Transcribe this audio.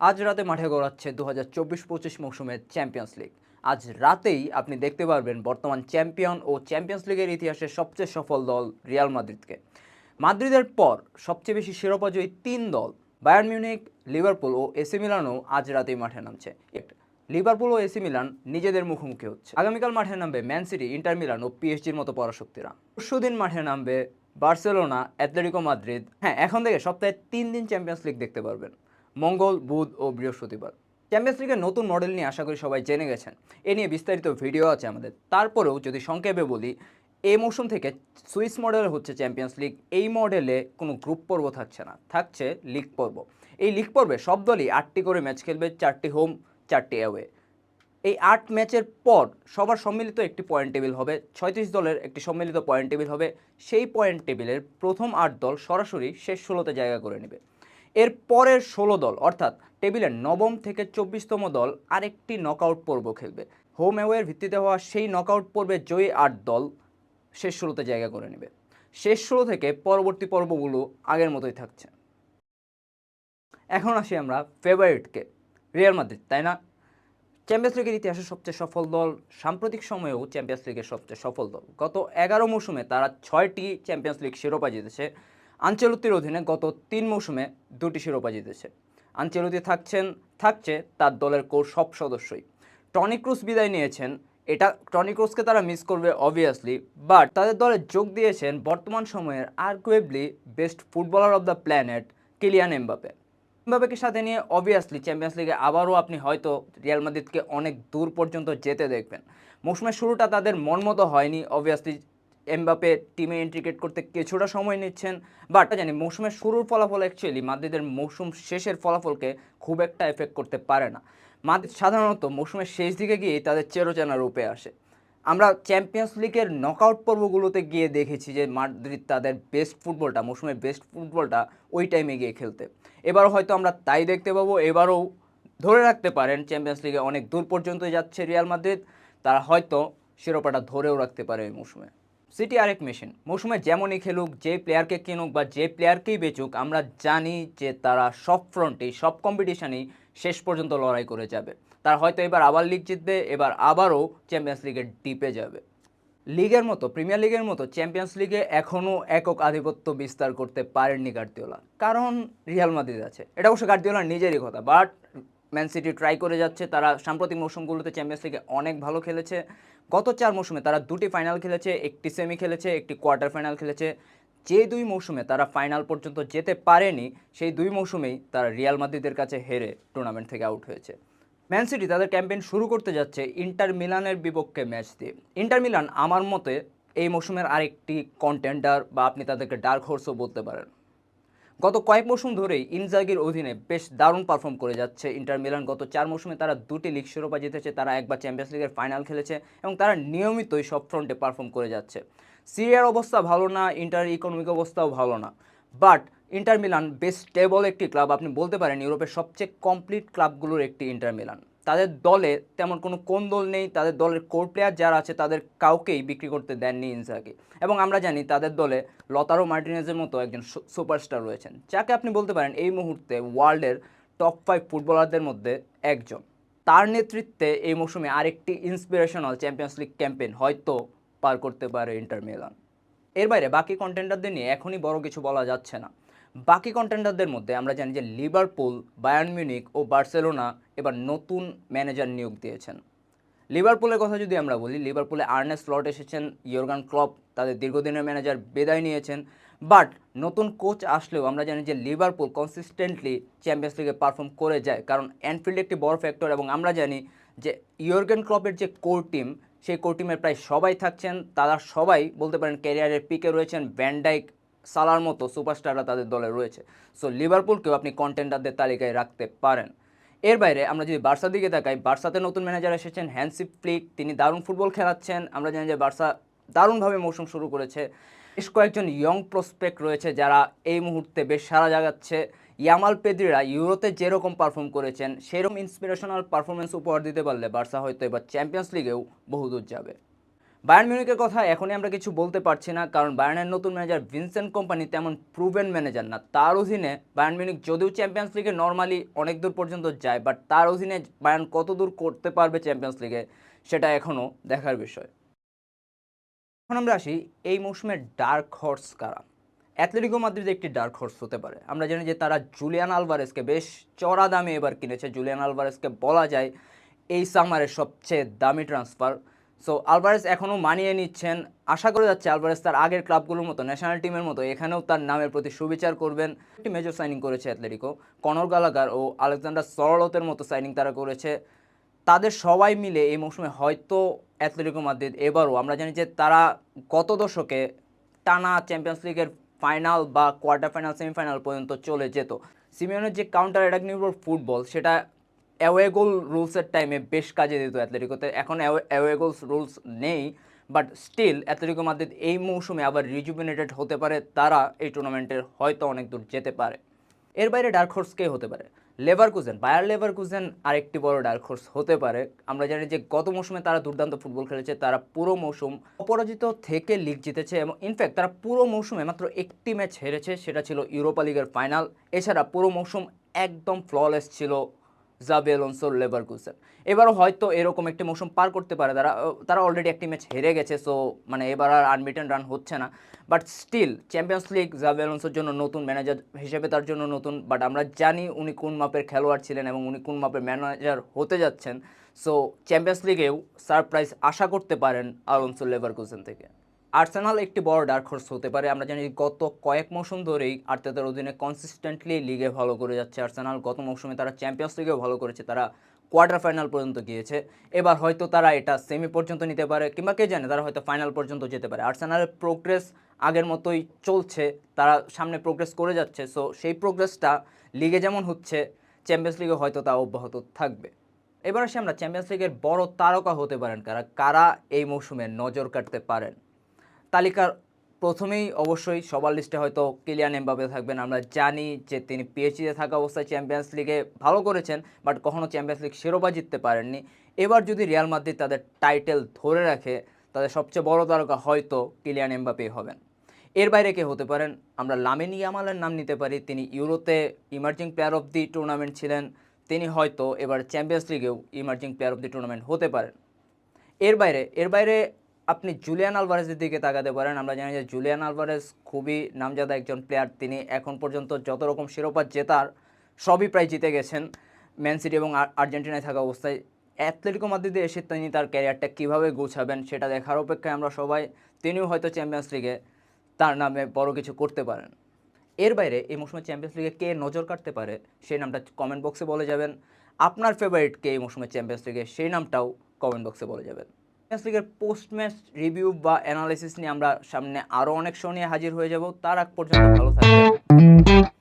আজ রাতে মাঠে গড়াচ্ছে দু হাজার চব্বিশ পঁচিশ মৌসুমের চ্যাম্পিয়ন্স লিগ। আজ রাতেই আপনি দেখতে পারবেন বর্তমান চ্যাম্পিয়ন ও চ্যাম্পিয়ন্স লিগের ইতিহাসে সবচেয়ে সফল দল রিয়াল মাদ্রিদকে। মাদ্রিদের পর সবচেয়ে বেশি শিরোপাজয়ী তিন দল, বায়ার্ন মিউনিক লিভারপুল ও এসি মিলানও আজ রাতেই মাঠে নামছে। লিভারপুল ও এসি মিলান নিজেদের মুখোমুখি হচ্ছে। আগামীকাল মাঠে নামবে ম্যান সিটি, ইন্টার মিলান ও পিএসজির মতো পরাশক্তিরা। পরশুদিন মাঠে নামবে বার্সেলোনা অ্যাথলেটিকো মাদ্রিদ। হ্যাঁ এখন থেকে সপ্তাহে তিন দিন চ্যাম্পিয়ন্স লিগ দেখতে পারবেন। মঙ্গল, বুধ ও বৃহস্পতিবার। চ্যাম্পিয়ন্স লিগের নতুন মডেল নিয়ে আশা করি সবাই জেনে গেছেন। এ নিয়ে বিস্তারিত ভিডিও আছে আমাদের। তারপরেও যদি সংক্ষেপে বলি এই মৌসুম থেকে সুইস মডেল হচ্ছে চ্যাম্পিয়ন্স লিগ এই মডেলে কোনো গ্রুপ পর্ব থাকছে না। থাকছে লিগ পর্ব। এই লিগ পর্বে সব দলই আটটি করে ম্যাচ খেলবে, চারটি হোম চারটি অ্যাওয়ে এই আট ম্যাচের পর সবার সম্মিলিত একটি পয়েন্ট টেবিল হবে। ছয়ত্রিশ দলের একটি সম্মিলিত পয়েন্ট টেবিল হবে। সেই পয়েন্ট টেবিলের প্রথম আট দল সরাসরি শেষ ষোলোতে জায়গা করে নেবে। এর পরের ষোলো দল, অর্থাৎ টেবিলের নবম থেকে চব্বিশতম দল আরেকটি নকআউট পর্ব খেলবে। হোম অ্যাওয়ের ভিত্তিতে হওয়া সেই নকআউট পর্বে জয়ী আট দল শেষ ষোলোতে জায়গা করে নেবে। শেষ ষোলো থেকে পরবর্তী পর্বগুলো আগের মতোই থাকছে। এখন আসি আমরা ফেভারিটকে রিয়াল মাদ্রিদ তাই না? চ্যাম্পিয়ন্স লিগের ইতিহাসে সবচেয়ে সফল দল, সাম্প্রতিক সময়েও চ্যাম্পিয়ন্স লিগের সবচেয়ে সফল দল। গত এগারো মৌসুমে তারা ছয়টি চ্যাম্পিয়ন্স লিগ শিরোপা জিতেছে। আঞ্চলতির অধীনে গত তিন মৌসুমে দুটি শিরোপা জিতেছে। আঞ্চলতি থাকছেন, থাকছে তার দলের কোর সব সদস্যই। টনি ক্রুস বিদায় নিয়েছেন, এটা টনি ক্রুসকে তারা মিস করবে অবভিয়াসলি বাট তাদের দলে যোগ দিয়েছেন বর্তমান সময়ের arguably best footballer of the planet Kylian Mbappe এমবাপেকে সাথে নিয়ে অবভিয়াসলি চ্যাম্পিয়ন্স লিগে আবারও আপনি হয়তো রিয়াল মাদ্রিদকে অনেক দূর পর্যন্ত যেতে দেখবেন। মৌসুমের শুরুটা তাদের মন মতো হয়নি অবভিয়াসলি এমবাপে টিমে ইন্টিগ্রেট করতে কিছুটা সময় নিচ্ছেন বাট জানি মৌসুমের শুরুর ফলাফল অ্যাকচুয়ালি মাদ্রিদের মৌসুম শেষের ফলাফলকে খুব একটা এফেক্ট করতে পারে না। মাদ্রিদ সাধারণত মৌসুমের শেষ দিকে গিয়ে তাদের চেরোচেনা রূপে আসে। আমরা চ্যাম্পিয়ন্স লিগের নকআউট পর্বগুলোতে গিয়ে দেখেছি যে মাদ্রিদ তাদের বেস্ট ফুটবলটা মৌসুমের বেস্ট ফুটবলটা ওই টাইমে গিয়ে খেলতে। এবারও হয়তো আমরা তাই দেখতে পাবো, এবারও ধরে রাখতে পারেন চ্যাম্পিয়ন্স লিগে অনেক দূর পর্যন্ত যাচ্ছে রিয়াল মাদ্রিদ তারা হয়তো শিরোপাটা ধরেও রাখতে পারে এই মৌসুমে। সিটি আরেক মেশিন। মৌসুমে যেমনই খেলুক, যে প্লেয়ারকে কিনুক বা যে প্লেয়ারকেই বেচুক, আমরা জানি যে তারা সব ফ্রন্টেই, সব কম্পিটিশনেই শেষ পর্যন্ত লড়াই করে যাবে। তারা হয়তো এবার আবার লিগ জিতবে, এবার আবারও চ্যাম্পিয়ন্স লিগের ডিপে যাবে। লিগের মতো প্রিমিয়ার লিগের মতো চ্যাম্পিয়ন্স লিগে এখনও একক আধিপত্য বিস্তার করতে পারেননি গার্দিওলা কারণ রিয়াল মাদ্রিদ আছে। এটা অবশ্য গার্দিওলার নিজেরই কথা বাট ম্যান সিটি ট্রাই করে যাচ্ছে। তারা সাম্প্রতিক মৌসুমগুলোতে চ্যাম্পিয়ন্স লিগে অনেক ভালো খেলেছে। গত চার মৌসুমে তারা দুটি ফাইনাল খেলেছে, একটি সেমি খেলেছে, একটি কোয়ার্টার ফাইনাল খেলেছে। যে দুই মৌসুমে তারা ফাইনাল পর্যন্ত যেতে পারেনি, সেই দুই মৌসুমেই তারা রিয়াল মাদ্রিদের কাছে হেরে টুর্নামেন্ট থেকে আউট হয়েছে। ম্যান সিটি তাদের ক্যাম্পেইন শুরু করতে যাচ্ছে ইন্টার মিলানের বিপক্ষে ম্যাচ দিয়ে। ইন্টার মিলান আমার মতে এই মৌসুমের আরেকটি কন্টেন্ডার বা আপনি তাদেরকে ডার্ক হোর্সও বলতে পারেন। গত কয়েক মৌসুম ধরেই ইনজাগির অধীনে বেশ দারুণ পারফর্ম করে যাচ্ছে ইন্টার মিলান। গত চার মৌসুমে তারা দুটি লিগ শিরোপা জিতেছে, তারা একবার চ্যাম্পিয়ন্স লিগের ফাইনাল খেলেছে এবং তারা নিয়মিতই সব ফ্রন্টে পারফর্ম করে যাচ্ছে। সিরিয়ার অবস্থা ভালো না ইন্টার ইকোনমিক অবস্থাও ভালো না। বাট ইন্টার মিলান বেশ স্টেবল একটি ক্লাব আপনি বলতে পারেন ইউরোপের সবচেয়ে কমপ্লিট ক্লাবগুলোর একটি ইন্টার মিলান তাদের দলে তেমন কোনো কোন দল নেই, তাদের দলের কোর প্লেয়ার যারা আছে তাদের কাউকেই বিক্রি করতে দেননি ইনজাগি এবং আমরা জানি তাদের দলে লতারো মার্টিনেজের মতো একজন সুপারস্টার রয়েছেন, যাকে আপনি বলতে পারেন এই মুহূর্তে ওয়ার্ল্ডের টপ ফাইভ ফুটবলারদের মধ্যে একজন। তার নেতৃত্বে এই মৌসুমে আরেকটি ইন্সপিরেশনাল চ্যাম্পিয়ন্স লিগ ক্যাম্পেইন হয়তো পার করতে পারে ইন্টার মিলান। এর বাইরে বাকি কন্টেন্টারদের নিয়ে এখনই বড় কিছু বলা যাচ্ছে না। বাকি কন্টেন্ডারদের মধ্যে আমরা জানি যে লিভারপুল বায়ার্ন মিউনিক ও বার্সেলোনা এবার নতুন ম্যানেজার নিয়োগ দিয়েছেন। লিভারপুলের কথা যদি আমরা বলি লিভারপুলে আর্নেস স্লট এসেছেন ইয়র্গান ক্লপ তাদের দীর্ঘদিনের ম্যানেজার বিদায় নিয়েছেন বাট নতুন কোচ আসলেও আমরা জানি যে লিভারপুল কনসিস্টেন্টলি চ্যাম্পিয়ন্স লিগে পারফর্ম করে যায়, কারণ অ্যানফিল্ড একটি বড় ফ্যাক্টর এবং আমরা জানি যে ইয়র্গেন ক্লপের যে কোর টিম সেই কোর টিমের প্রায় সবাই থাকছেন, তারা সবাই বলতে পারেন ক্যারিয়ারের পিকে রয়েছেন ভ্যান্ডাইক সালার মতো সুপারস্টাররা তাদের দলে রয়েছে। সো লিভারপুলকেও আপনি কন্টেন্ডারদের তালিকায় রাখতে পারেন। এর বাইরে আমরা যদি বার্সার দিকে তাকাই, বার্সাতে নতুন ম্যানেজার এসেছেন হ্যান্সিপ ফ্লিক তিনি দারুণ ফুটবল খেলাচ্ছেন। আমরা জানি যে বার্সা দারুণভাবে মৌসুম শুরু করেছে। বেশ কয়েকজন ইয়ং প্রসপেক্ট রয়েছে যারা এই মুহূর্তে বেশ সারা জাগাচ্ছে। ইয়ামাল পেদ্রিরা ইউরোতে যেরকম পারফর্ম করেছেন, সেরকম ইন্সপিরেশনাল পারফরমেন্স উপহার দিতে পারলে বার্সা হয়তো এবার চ্যাম্পিয়ন্স লিগেও বহুদূর যাবে। বায়ার্ন মিউনিকের কথা এখনই আমরা কিছু বলতে পারছি না, কারণ বায়ার্নের নতুন ম্যানেজার ভিনসেন্ট কোম্পানি তেমন প্রুভেন ম্যানেজার না। তার অধীনে বায়ার্ন মিউনিক যদিও চ্যাম্পিয়ন্স লিগে নর্মালি অনেক দূর পর্যন্ত যায় বাট তার অধীনে বায়ার্ন কত দূর করতে পারবে চ্যাম্পিয়ন্স লিগে সেটা এখনও দেখার বিষয়। এখন আমরা আসি এই মৌসুমের ডার্ক হর্স কারা। অ্যাথলেটিকো মাদ্রিদ একটি ডার্ক হর্স হতে পারে। আমরা জানি যে তারা জুলিয়ান আলভারেসকে বেশ চড়া দামে এবার কিনেছে। জুলিয়ান আলভারেসকে বলা যায় এই সামারের সবচেয়ে দামি ট্রান্সফার সো আলভারেস এখনও মানিয়ে নিচ্ছেন। আশা করে যাচ্ছে আলভারেস তার আগের ক্লাবগুলোর মতো ন্যাশনাল টিমের মতো, এখানেও তার নামের প্রতি সুবিচার করবেন। একটি মেজর সাইনিং করেছে অ্যাথলেটিকো কনর গালাগার ও আলেকজান্ডার সরলতের মতো সাইনিং তারা করেছে। তাদের সবাই মিলে এই মৌসুমে হয়তো অ্যাথলেটিকো মাদ্রিদ এবারও, আমরা জানি যে তারা গত দশকে টানা চ্যাম্পিয়ন্স লিগের ফাইনাল বা কোয়ার্টার ফাইনাল সেমিফাইনাল পর্যন্ত চলে যেত। সিমিয়নের যে কাউন্টার অ্যাটাক নির্ভর ফুটবল সেটা অ্যাওয়ে গোল রুলসের টাইমে বেশ কাজে দিত অ্যাথলেটিকোতে। এখন অ্যাওয়ে গোলস রুলস নেই বাট স্টিল অ্যাথলেটিকো মাদ্রিদ এই মৌসুমে আবার রিজুবিনেটেড হতে পারে, তারা এই টুর্নামেন্টের হয়তো অনেক দূর যেতে পারে। এর বাইরে ডার্ক হোর্স কে হতে পারে? Leverkusen Bayer Leverkusen আরেকটি বড় ডার্ক হোর্স হতে পারে। আমরা জানি যে গত মৌসুমে তারা দুর্দান্ত ফুটবল খেলেছে, তারা পুরো মৌসুম অপরাজিত থেকে লিগ জিতেছে এবং ইনফ্যাক্ট তারা পুরো মৌসুমে মাত্র একটি ম্যাচ হেরেছে, সেটা ছিল ইউরোপা লিগের ফাইনাল এছাড়া পুরো মৌসুম একদম ফ্ললেস ছিল জাবি আলোনসোর লেভার কুজেন এবারও হয়তো এরকম একটি মৌসুম পার করতে পারে। তারা তারা অলরেডি একটি ম্যাচ হেরে গেছে সো মানে এবার আর আনবিটেন রান হচ্ছে না। But still champions league Xabi আলোনসোর জন্য নতুন ম্যানেজার হিসেবে তার জন্য নতুন বাট আমরা জানি উনি কোন মাপের খেলোয়াড় ছিলেন এবং উনি কোন মাপের ম্যানেজার হতে যাচ্ছেন। সো চ্যাম্পিয়ন্স লিগেও সারপ্রাইজ আশা করতে পারেন আলোনসো লেভার কুজেন থেকে। আর্সেনাল একটি বড় ডার্ক হর্স হতে পারে। আমরা জানি গত কয়েক মৌসুম ধরেই আর্তেতার অধীনে কনসিস্টেন্টলি লিগে ভালো করে যাচ্ছে আর্সেনাল। গত মৌসুমে তারা চ্যাম্পিয়ন্স লিগেও ভালো করেছে, তারা কোয়ার্টার ফাইনাল পর্যন্ত গিয়েছে। এবার হয়তো তারা এটা সেমি পর্যন্ত নিতে পারে, কিংবা কে জানে, তারা হয়তো ফাইনাল পর্যন্ত যেতে পারে। আর্সেনালের প্রোগ্রেস আগের মতোই চলছে, তারা সামনে প্রোগ্রেস করে যাচ্ছে সো সেই প্রোগ্রেসটা লিগে যেমন হচ্ছে চ্যাম্পিয়ন্স লিগে হয়তো তা অব্যাহত থাকবে। এবার আসি আমরা চ্যাম্পিয়ন্স লিগের বড় তারকা হতে পারেন কারা কারা এই মৌসুমে নজর কাটতে পারেন? তালিকার প্রথমেই অবশ্যই সবার লিস্টে হয়তো কিলিয়ান এমবাপে থাকবেন। আমরা জানি যে তিনি পিএইচডিতে থাকা অবস্থায় চ্যাম্পিয়ন্স লিগে ভালো করেছেন বাট কখনও চ্যাম্পিয়ন্স লিগ শিরোপা জিততে পারেননি। এবার যদি রিয়াল মাদ্রিদ তাদের টাইটেল ধরে রাখে, তাদের সবচেয়ে বড় তারকা হয়তো কিলিয়ান এমবাপে হবেন। এর বাইরে কে হতে পারেন? আমরা লামিন ইয়ামালের নাম নিতে পারি। তিনি ইউরোতে emerging player of the tournament ছিলেন। তিনি হয়তো এবার champions লিগেও emerging player of the tournament হতে পারেন। এর বাইরে এর বাইরে আপনি জুলিয়ান আলভারেজের দিকে তাকাতে পারেন। আমরা জানি যে জুলিয়ান আলভারেজ খুবই নামজাদা একজন প্লেয়ার তিনি এখন পর্যন্ত যত রকম শিরোপা জেতার সবই প্রায় জিতে গেছেন। ম্যান সিটি এবং আর্জেন্টিনায় থাকা অবস্থায় অ্যাথলেটিকো মাদ্রিদে এসে তিনি তার ক্যারিয়ারটা কীভাবে গোছাবেন সেটা দেখার অপেক্ষায় আমরা সবাই, তিনিও হয়তো চ্যাম্পিয়ন্স লিগে তার নামে বড় কিছু করতে পারেন। এর বাইরে এই মৌসুমে চ্যাম্পিয়ন্স লিগে কে নজর কাটতে পারে সেই নামটা কমেন্ট বক্সে বলে যাবেন। আপনার ফেভারিট কে এই মৌসুমে চ্যাম্পিয়ন্স লিগে সেই নামটাও কমেন্ট বক্সে বলে যাবেন। চ্যাম্পিয়ন্স লিগের পোস্ট ম্যাচ রিভিউ বা অ্যানালাইসিস নিয়ে আমরা সামনে আরও অনেক শো নিয়ে হাজির হয়ে যাব। তার আগ পর্যন্ত ভালো থাকবেন।